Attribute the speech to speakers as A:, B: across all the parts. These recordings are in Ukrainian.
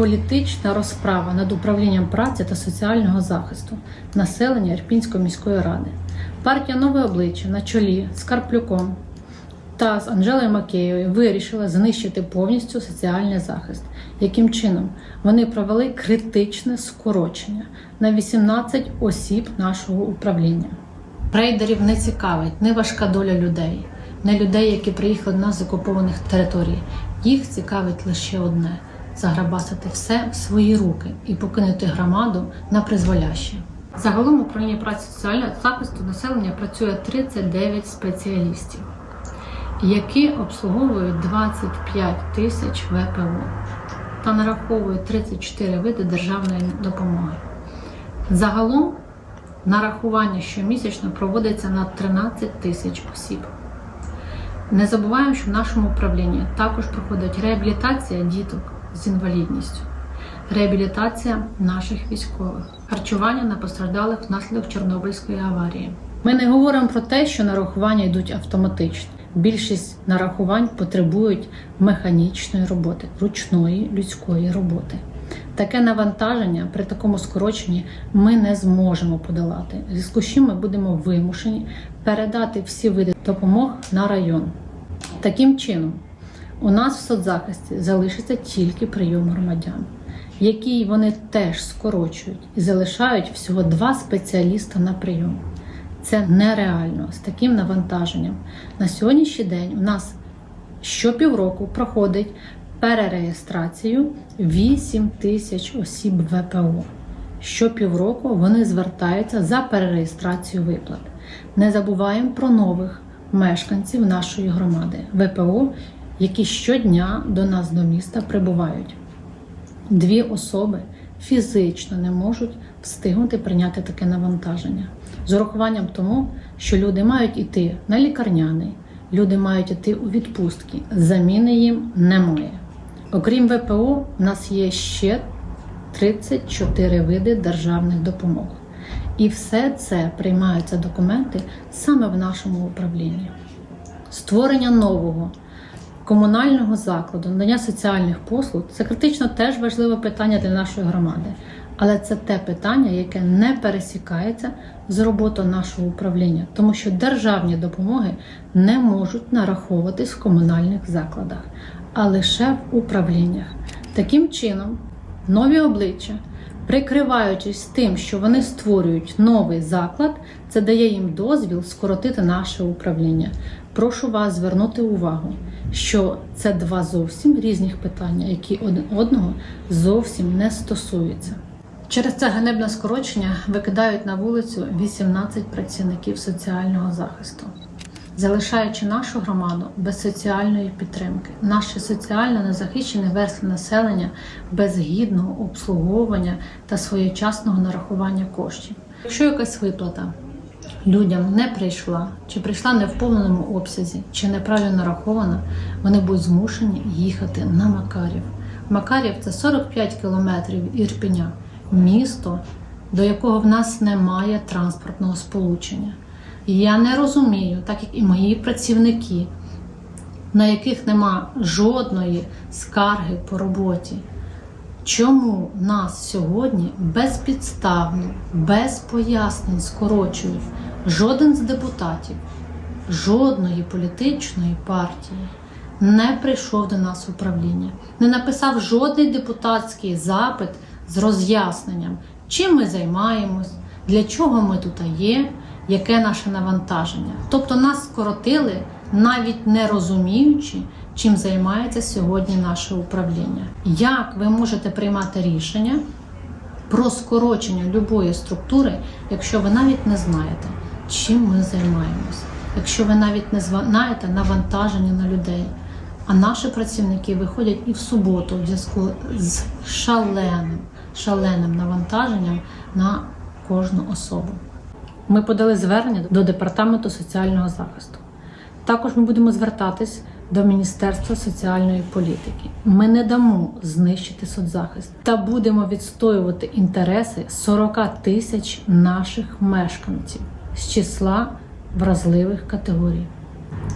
A: Політична розправа над управлінням праці та соціального захисту населення Ірпінської міської ради. Партія Нове обличчя на чолі з Карплюком та з Анжелою Макеєвою вирішила знищити повністю соціальний захист. Яким чином вони провели критичне скорочення на 18 осіб нашого управління. Рейдерів не цікавить не важка доля людей, не людей, які приїхали до нас з окупованих територій. Їх цікавить лише одне заграбасити все в свої руки і покинути громаду на призволяще. Загалом управління праці соціального захисту населення працює 39 спеціалістів, які обслуговують 25 тисяч ВПО та нараховують 34 види державної допомоги. Загалом нарахування щомісячно проводиться на 13 тисяч осіб. Не забуваємо, що в нашому управлінні також проходить реабілітація діток з інвалідністю, реабілітація наших військових, харчування на постраждалих внаслідок Чорнобильської аварії. Ми не говоримо про те, що нарахування йдуть автоматично. Більшість нарахувань потребують механічної роботи, ручної людської роботи. Таке навантаження при такому скороченні ми не зможемо подолати. Зв'язку з чим ми будемо вимушені передати всі види допомог на район. Таким чином, у нас в соцзахисті залишиться тільки прийом громадян, який вони теж скорочують і залишають всього два спеціаліста на прийом. Це нереально з таким навантаженням. На сьогоднішній день у нас щопівроку проходить перереєстрацію 8 тисяч осіб ВПО. Щопівроку вони звертаються за перереєстрацію виплат. Не забуваємо про нових мешканців нашої громади ВПО, які щодня до нас до міста прибувають. Дві особи фізично не можуть встигнути прийняти таке навантаження з урахуванням тому, що люди мають іти на лікарняний, люди мають іти у відпустки. Заміни їм немає. Окрім ВПО, у нас є ще 34 види державних допомог. І все це приймаються документи саме в нашому управлінні. Створення нового комунального закладу, надання соціальних послуг це критично теж важливе питання для нашої громади. Але це те питання, яке не пересікається з роботою нашого управління, тому що державні допомоги не можуть нараховуватись в комунальних закладах, а лише в управліннях. Таким чином, нові обличчя, прикриваючись тим, що вони створюють новий заклад, це дає їм дозвіл скоротити наше управління. Прошу вас звернути увагу, що це два зовсім різних питання, які один одного зовсім не стосуються. Через це ганебне скорочення викидають на вулицю 18 працівників соціального захисту, залишаючи нашу громаду без соціальної підтримки, наші соціально незахищені верстви населення без гідного обслуговування та своєчасного нарахування коштів. Якщо якась виплата людям не прийшла, чи прийшла не в повному обсязі, чи неправильно нарахована, вони будуть змушені їхати на Макарів. Макарів це 45 кілометрів Ірпеня місто, до якого в нас немає транспортного сполучення. Я не розумію, так як і мої працівники, на яких нема жодної скарги по роботі. Чому нас сьогодні безпідставно, без пояснень скорочують жоден з депутатів, жодної політичної партії не прийшов до нас в управління, не написав жодний депутатський запит з роз'ясненням, чим ми займаємось, для чого ми тут є, яке наше навантаження. Тобто нас скоротили, навіть не розуміючи, чим займається сьогодні наше управління. Як ви можете приймати рішення про скорочення любої структури, якщо ви навіть не знаєте, чим ми займаємось, якщо ви навіть не знаєте навантаження на людей? А наші працівники виходять і в суботу в зв'язку з шаленим, шаленим навантаженням на кожну особу. Ми подали звернення до департаменту соціального захисту. Також ми будемо звертатись до Міністерства соціальної політики. Ми не дамо знищити соцзахист та будемо відстоювати інтереси 40 тисяч наших мешканців з числа вразливих категорій.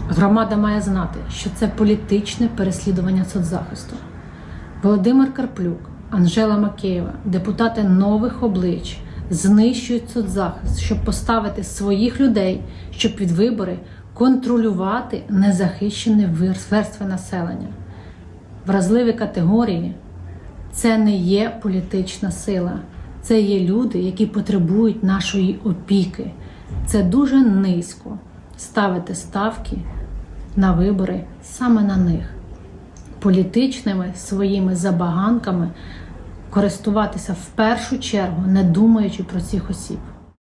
A: Громада має знати, що це політичне переслідування соцзахисту. Володимир Карплюк, Анжела Макеєва, депутати нових облич знищують соцзахист, щоб поставити своїх людей, щоб під вибори контролювати незахищені верстви населення. Вразливі категорії це не є політична сила, це є люди, які потребують нашої опіки. Це дуже низько ставити ставки на вибори саме на них, політичними своїми забаганками користуватися в першу чергу, не думаючи про цих осіб.